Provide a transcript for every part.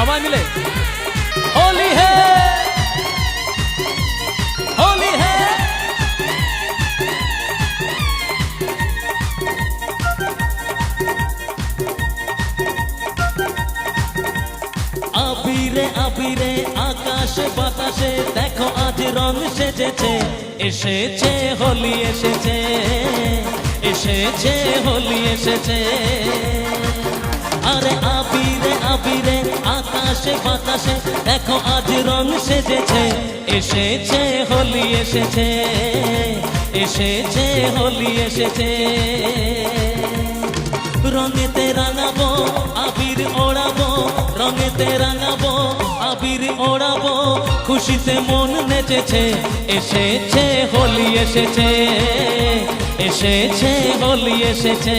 সবাই মিলে। হোলি হে হোলি হে আবিরে আবিরে, আকাশে, বাতাসে, দেখো আজ রং সেজেছে। এসেছে, হোলি এসেছে। এসেছে, হোলি এসেছে। আরে আবিরে আকাশে বাতাসে। দেখো আজ রং সেজেছে। এসেছে, হোলি এসেছে। এসেছে, হোলি এসেছে। রঙেতে রাঙাবো, আবির ওড়াবো। রঙেতে রাঙাবো, আবির ওড়াবো। খুশিতে মন নেচেছে। এসেছে, হোলি এসেছে। এসেছে, হোলি এসেছে।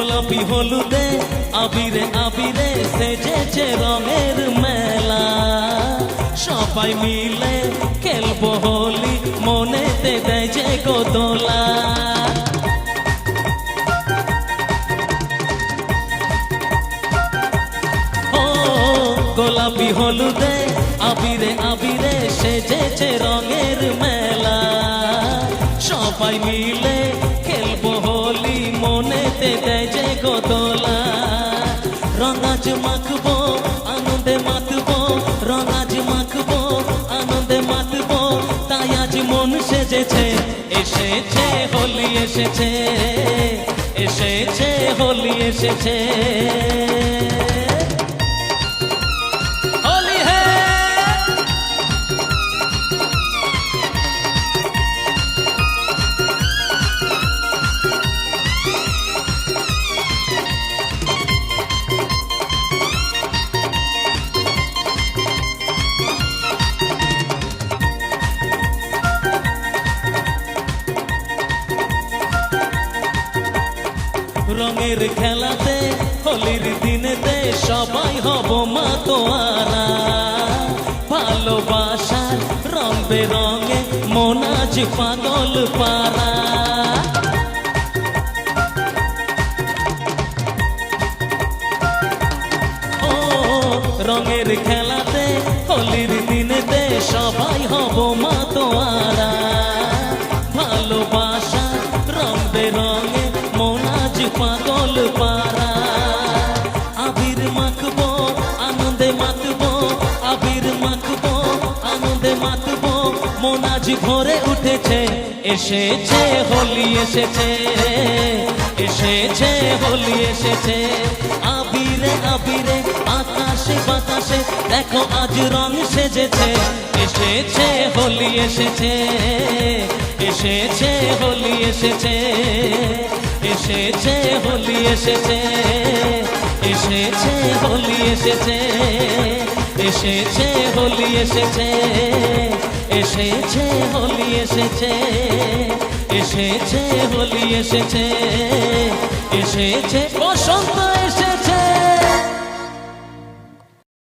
গোলাপি হলুদে, আবিরে আবিরে সেজেছে রঙের মেলা। সবাই মিলে খেলব হোলি, মনেতে দেয় যে গোদোলা গোলাপি হলুদে, আবিরে আবিরে সেজেছে রঙের মেলা। সবাই মিলে মাখবো, আনন্দে মাতবো রঙাজ মাখবো, আনন্দে মাতবো তাই আজ মন সেজেছে। এসেছে, হোলি এসেছে এসেছে, হোলি এসেছে। রঙের খেলাতে, হোলির দিনেতে সবাই হব মাতোয়ারা। ভালোবাসার রং বেরঙে মনাজ পাগল পারা ও, রঙের খেলাতে, হোলির দিনেতে সবাই হব মাতবো, আবির মাখবো আনন্দে মাতবো মনাজ ভরে উঠেছে, এসেছে, হোলি এসেছে এসেছে, হোলি এসেছে। আবিরে আবিরে, আকাশে, বাতাসে, দেখো আজ রং সেজেছে, এসেছে, হোলি এসেছে এসেছে, হোলি এসেছে এসেছে, হোলি এসেছে। এসেছে, হোলি এসেছে এসেছে, হোলি এসেছে এসেছে, হোলি এসেছে এসেছে, হোলি এসেছে এসেছে, বসন্ত এসে